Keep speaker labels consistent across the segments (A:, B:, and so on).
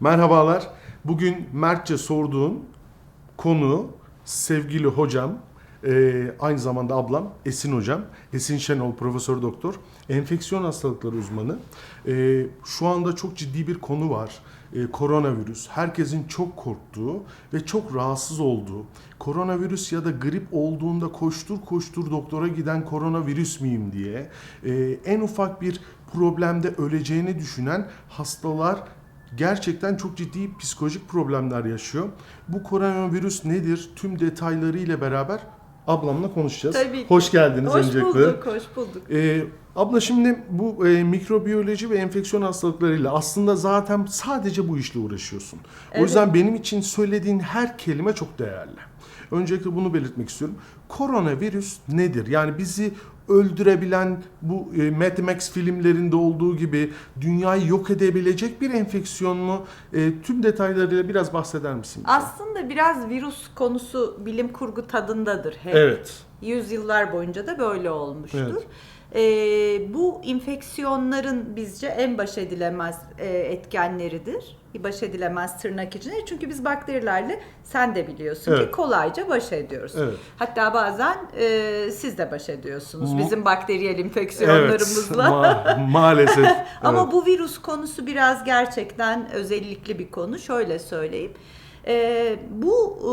A: Merhabalar. Bugün Mertçe sorduğun konu sevgili hocam, e, aynı zamanda ablam Esin hocam. Esin Şenol Profesör Doktor. Enfeksiyon hastalıkları uzmanı. E, şu anda çok ciddi bir konu var. E, koronavirüs. Herkesin çok korktuğu ve çok rahatsız olduğu. Koronavirüs ya da grip olduğunda koştur koştur doktora giden koronavirüs müyüm diye. e, en ufak bir problemde öleceğini düşünen hastalar gerçekten çok ciddi psikolojik problemler yaşıyor. Bu koronavirüs nedir? Tüm detaylarıyla beraber ablamla konuşacağız.
B: Tabii ki.
A: Hoş geldiniz
B: Hoş
A: öncelikle.
B: bulduk, hoş bulduk.
A: Ee, abla şimdi bu e, mikrobiyoloji ve enfeksiyon hastalıklarıyla aslında zaten sadece bu işle uğraşıyorsun. O
B: Evet.
A: yüzden benim için söylediğin her kelime çok değerli. Öncelikle bunu belirtmek istiyorum. Koronavirüs nedir? Yani bizi öldürebilen bu e, Mad Max filmlerinde olduğu gibi dünyayı yok edebilecek bir enfeksiyon mu? E, tüm detaylarıyla biraz bahseder misin? bize?
B: Aslında biraz virüs konusu bilim kurgu tadındadır hep.
A: Evet.
B: Yüzyıllar boyunca da böyle olmuştur.
A: Evet.
B: Ee, bu infeksiyonların bizce en baş edilemez e, etkenleridir. Baş edilemez tırnak içinde. Çünkü biz bakterilerle sen de biliyorsun
A: Evet.
B: ki kolayca baş ediyoruz.
A: Evet.
B: Hatta bazen e, siz de baş ediyorsunuz bizim bakteriyel
A: Evet.
B: enfeksiyonlarımızla.
A: Ma- maalesef.
B: Ama
A: Evet.
B: bu virüs konusu biraz gerçekten özellikli bir konu. Şöyle söyleyeyim. Ee, bu e,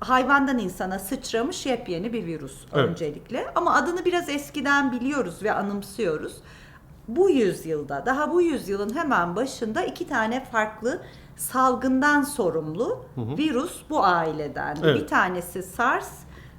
B: hayvandan insana sıçramış yepyeni bir virüs
A: Evet.
B: öncelikle. Ama adını biraz eskiden biliyoruz ve anımsıyoruz. Bu yüzyılda, daha bu yüzyılın hemen başında iki tane farklı salgından sorumlu virüs bu ailedendi.
A: Evet.
B: Bir tanesi SARS,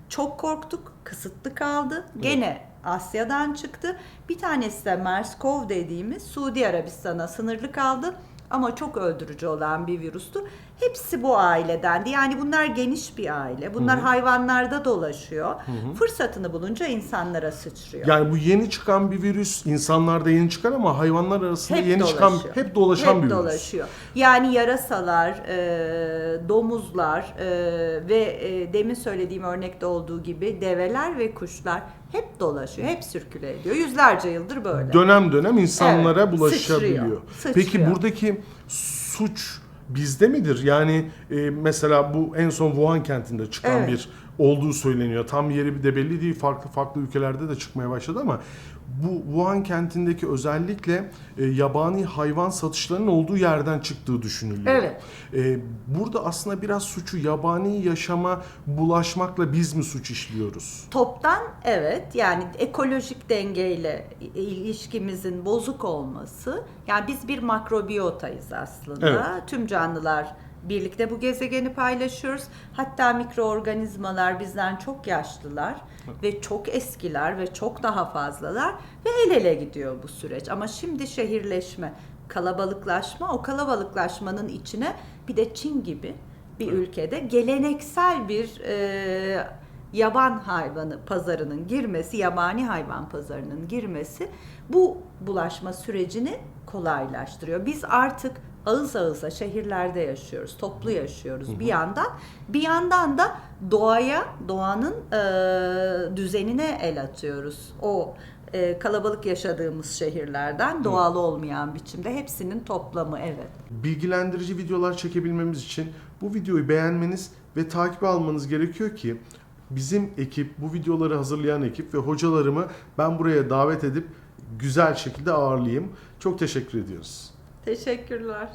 B: çok korktuk, kısıtlı kaldı. Gene Asya'dan çıktı. Bir tanesi de MERS-CoV dediğimiz Suudi Arabistan'a sınırlı kaldı ama çok öldürücü olan bir virüstü. Hepsi bu ailedendi. Yani bunlar geniş bir aile. Bunlar hayvanlarda dolaşıyor. Fırsatını bulunca insanlara sıçrıyor.
A: Yani bu yeni çıkan bir virüs insanlarda yeni çıkan ama hayvanlar arasında
B: Hep
A: yeni çıkan
B: dolaşıyor.
A: hep dolaşan
B: Hep
A: bir virüs.
B: dolaşıyor. Yani yarasalar, e, domuzlar e, ve e, demin söylediğim örnekte olduğu gibi develer ve kuşlar hep dolaşıyor. Hep sirküle ediyor. Yüzlerce yıldır böyle.
A: Dönem dönem insanlara
B: Evet,
A: bulaşabiliyor.
B: sıçrıyor, sıçrıyor.
A: Peki buradaki suç bizde midir? Yani e, mesela bu en son Wuhan kentinde çıkan
B: Evet.
A: bir olduğu söyleniyor. Tam yeri de belli değil. Farklı farklı ülkelerde de çıkmaya başladı ama bu Wuhan kentindeki özellikle e, yabani hayvan satışlarının olduğu yerden çıktığı düşünülüyor.
B: Evet.
A: E, burada aslında biraz suçu yabani yaşama bulaşmakla biz mi suç işliyoruz?
B: Toptan evet yani ekolojik dengeyle ilişkimizin bozuk olması. Yani biz bir makrobiyotayız aslında.
A: Evet.
B: Tüm canlılar birlikte bu gezegeni paylaşıyoruz. Hatta mikroorganizmalar bizden çok yaşlılar ve çok eskiler ve çok daha fazlalar ve el ele gidiyor bu süreç. Ama şimdi şehirleşme, kalabalıklaşma, o kalabalıklaşmanın içine bir de Çin gibi bir ülkede geleneksel bir e, yaban hayvanı pazarının girmesi, yabani hayvan pazarının girmesi bu bulaşma sürecini kolaylaştırıyor. Biz artık ağız ağıza şehirlerde yaşıyoruz, toplu yaşıyoruz bir yandan. Bir yandan da doğaya, doğanın e, düzenine el atıyoruz. O e, kalabalık yaşadığımız şehirlerden doğal olmayan biçimde hepsinin toplamı evet.
A: bilgilendirici videolar çekebilmemiz için bu videoyu beğenmeniz ve takip almanız gerekiyor ki bizim ekip, bu videoları hazırlayan ekip ve hocalarımı ben buraya davet edip güzel şekilde ağırlayayım. Çok teşekkür ediyoruz.
B: Teşekkürler.